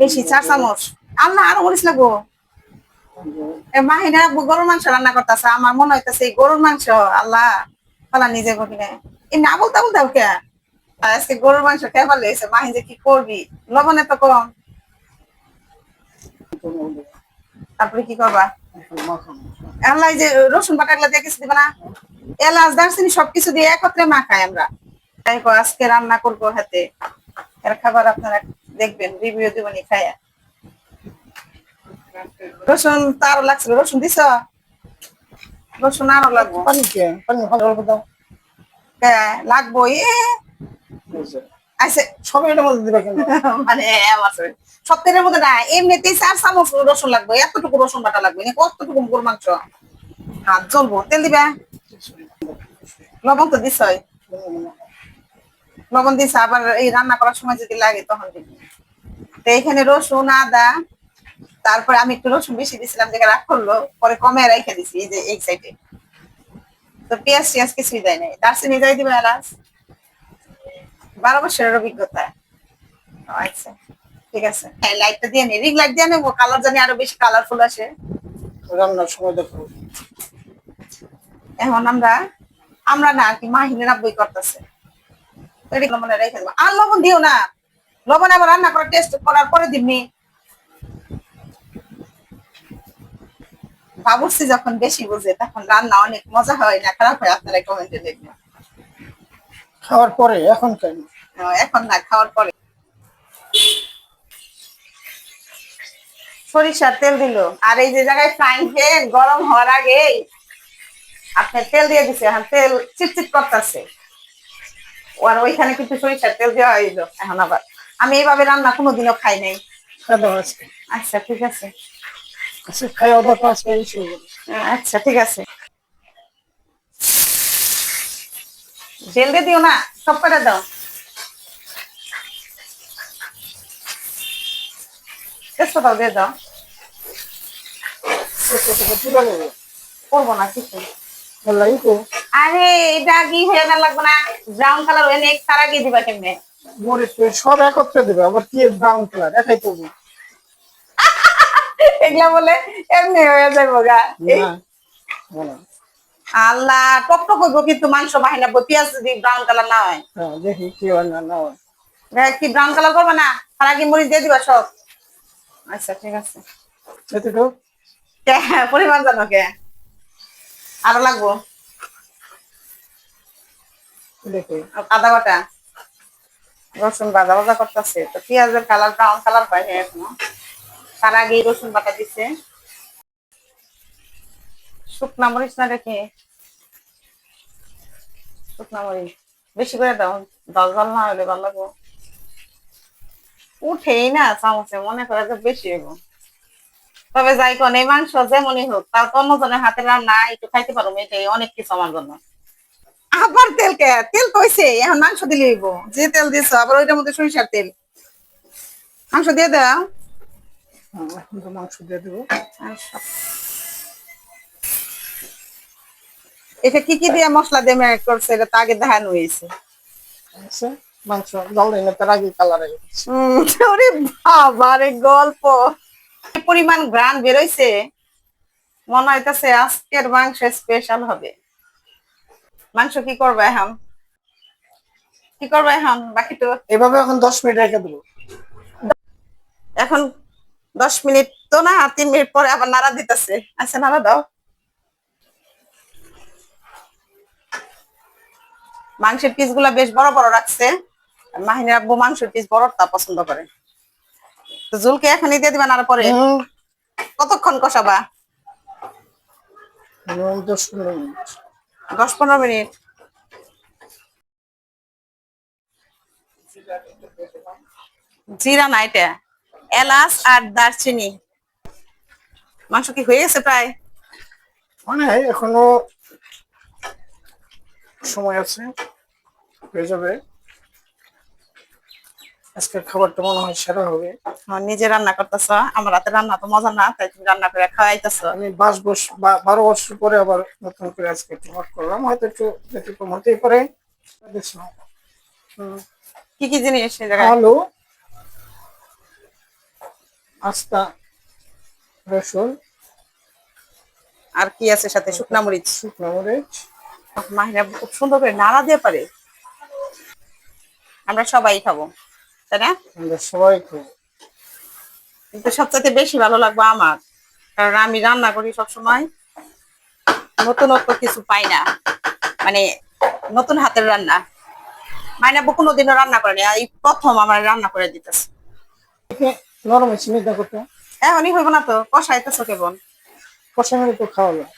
বেশি, চার চামচ। আল্লাহ আরও বলিস লাগবো মাহিনা গরুর মাংস রান্না করতেছে, আমার মনে হইতেছে এই গরুর মাংস, আল্লাহ পালা নিজে করি এই না বলতে বলতে কে? আজকে গরুর মাংস খেয়ে ফেলে এসে মাহি যে কি করবি? লবণ এত কম। তারপরে কি করবা? আল্লাহ যে রসুন বাটাগুলো দিয়ে কিছু দিবে না। এলাচ, দারচিনি সবকিছু দিয়ে একত্রে মাখাই আমরা। তাই কো আজকে রান্না করব হাতে। এর খাবার আপনারা দেখবেন রিভিউ দিবেন খায়া। রসুন তার লাগছিল রসুন দিছ? রসুন আরও লাগবো। পানি কে পানি ভালো অল্প দাও। হ্যাঁ, লাগবো এ। আচ্ছা সবাই মধ্যে দিবে কেন? মানে সপ্তাহের মধ্যে না এমনিতেই চার চামচ রসুন লাগবে এতটুকু রসুন বাটা লাগবে না কতটুকু মাংস? হাত জ্বলবো তেল দিবা? লবণ তো দিছই। লবণ দিছ আবার এই রান্না করার সময় যদি লাগে তখন দিবি। এখানে রসুন আদা তারপরে আমি একটু রসুন বেশি দিছিলাম যেটা রাগ করল পরে কমে রেখে দিছি এই যে এই সাইডে তো পেঁয়াজ টিয়াজ কিছুই দেয় নাই। দার্চিনি যাই দিবে এলাচ। বারো বছরের অভিজ্ঞতা। আচ্ছা ঠিক আছে। হ্যাঁ লাইটটা দিয়ে নি। রিং লাইট দিয়ে নেব কালার জানি আরও বেশি কালারফুল আসে। রান্নার সময় এখন আমরা আমরা না আর কি মাহিনের বই করতেছে। মনে রেখে দেবো? আর লবণ দিও না। লবণ আবার রান্না করার টেস্ট করার পরে দিবনি। বাবুর্চি যখন বেশি বুঝে তখন রান্না অনেক মজা হয় না খারাপ হয় আপনারা কমেন্টে দেখবেন। খাওয়ার পরে এখন কেন? এখন না খাওয়ার পরে। সরিষার তেল দিল। আর এই যে জায়গায় ফ্রাইং প্যান গরম হওয়ার আগে আপনার তেল দিয়ে দিছে এখন তেল চিটচিট করতেছে। আর ওইখানে কিন্তু সরিষার তেল দেওয়া হইল এখন আবার। আমি এইভাবে রান্না কোনোদিনও খাই নাই। আচ্ছা ঠিক আছে। আচ্ছা ঠিক আছে। জেল দিয়ে দিও না সব করে দাও। তেজপাতাও দিয়ে দাও। করব না কিছু। আরে এটা কি হয়ে না লাগবে না? ব্রাউন কালার হয়ে তার আগে দিবা কেমনে? মরিচ সব একত্রে দেবে আবার কি ব্রাউন কালার একাই করব এগুলা বলে এমনি হয়ে যাব গা। আল্লাহ কিন্তু মাংস বাহিনা পেঁয়াজ যদি ব্রাউন কালার না হয়। হ্যাঁ দেখি কি হয় না না হয়। কি ব্রাউন কালার করবে না? তার আগে মরিচ দিয়ে দিবা সব? আচ্ছা ঠিক আছে। এতটুকু? পরিমাণ জানো কে আরও লাগবো। দেখি। আদা বাটা। রসুন ভাজা ভাজা করতেছে। তো পেঁয়াজের কালার ব্রাউন কালার পাই এখনও। তার আগে রসুন বাটা দিছে। শুকনা মরিচ না রেখে শুকনা মরিচ। বেশি করে দাও। দল জল না হলে ভালো লাগবো। উঠেই না চামচে, মনে করে যে বেশি হইব। তবে যাই কোন, এই মাংস যেমনই হোক, তার তো অন্যজনের হাতে রান্না, একটু খাইতে পারব এটাই অনেক কিছু আমার জন্য। আবার তেল কে? তেল কইছে এখন মাংস দিলে হইব। যে তেল দিছো আবার ওইটার মধ্যে সরিষার তেল। মাংস দিয়ে দাও। হ্যাঁ, মাংস দিয়ে দেবো। এটা কি কি দিয়ে মশলা দিয়ে ম্যারিনেট করছে? এটা তো আগে দেখানো হয়েছে। আচ্ছা মাংস জল না তার আগে কালার ওরে বাবা রে গল্প। পরিমাণ গ্রান বেরোইছে মনে হইতাছে আজকের মাংস স্পেশাল হবে। মাংস কি করবে এখন? কি করবে এখন? বাকি তো? এভাবে এখন দশ মিনিট রেখে দেবো। এখন দশ মিনিট তো না আর তিন মিনিট পরে আবার নাড়া দিতেছে। আচ্ছা নাড়া দাও। মাংসের পিসগুলা বেশ বড় বড় রাখছে। আর মাহিনের আব্বু মাংসের পিস বড়টা পছন্দ করে। তো জুলকে এখনই দিয়ে দিবা নাড়া পরে? কতক্ষণ কষাবা? দশ মিনিট। দশ পনেরো মিনিট। জিরা না এটা এলাচ আর দারচিনি। মাংস কি হয়ে গেছে প্রায়? মানে এখনও সময় আছে, হয়ে যাবে। আজকের খাবারটা মনে হয় সেরা হবে। হ্যাঁ, নিজে রান্না করতেছ আমার হাতে রান্না তো মজা না তাই তুমি রান্না করে খাওয়াইতেছ। আমি বাস বস বারো বছর পরে আবার নতুন করে আজকে একটু work করলাম হয়তো একটু ব্যতিক্রম হতেই পারে। কি কি জিনিস আলু আস্তা রসুন। আর কি আছে সাথে? শুকনা মরিচ। শুকনো মরিচ। মাহিনা খুব সুন্দর করে নাড়া দিয়ে পারে। আমরা সবাই খাব। তাই না? সবাই কিন্তু সবচেয়ে বেশি ভালো লাগবে আমার। কারণ আমি রান্না করি সব সময় নতুনত্ব কিছু পাই না। মানে নতুন হাতের রান্না। মাইনাবু কোনোদিনও রান্না করেনি এই প্রথম আমার রান্না করে দিতেছে। নরম হয়েছে নিদা করতে? এখনই হইব না তো। কষাইতেছো কেবল কষা মেরে তো খাওয়া যায়।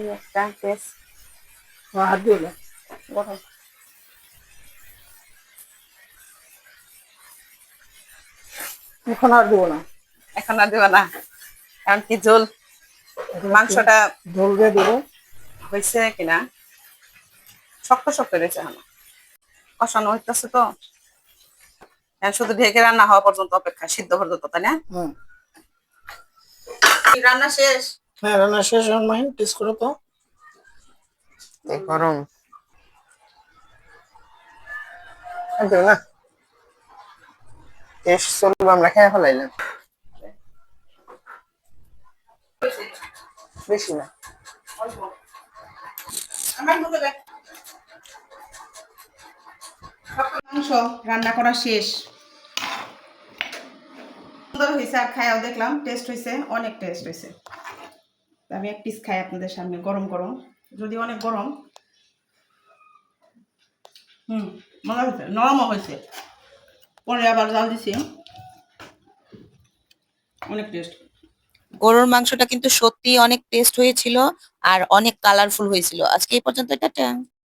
এই একটা হাত দিয়ে গরম এখন আর দেবো না। এখন আর দেবা না। কারণ কি ঝোল? এখন মাংসটা ঝোল দিয়ে দেবো। হয়েছে কিনা? শক্ত শক্ত রয়েছে এখন। কষানো হইতেছে তো। এখন শুধু ঢেকে রান্না হওয়া পর্যন্ত অপেক্ষা সিদ্ধ পর্যন্ত তাই না? হুম কি রান্না শেষ? হ্যাঁ রান্না শেষ এখন মাহিন টেস্ট করো তো। গরম। মাংস রান্না করা শেষ। সুন্দর হয়েছে আর দেখলাম টেস্ট হয়েছে অনেক টেস্ট হয়েছে আমি এক পিস খাই আপনাদের সামনে, গরম গরম। যদি অনেক গরম। হুম। হয়েছে নরমও হয়েছে পরে আবার জাল দিছি। অনেক টেস্ট গরুর মাংসটা কিন্তু সত্যি অনেক টেস্ট হয়েছিল আর অনেক কালারফুল হয়েছিল। আজকে এই পর্যন্ত টাটা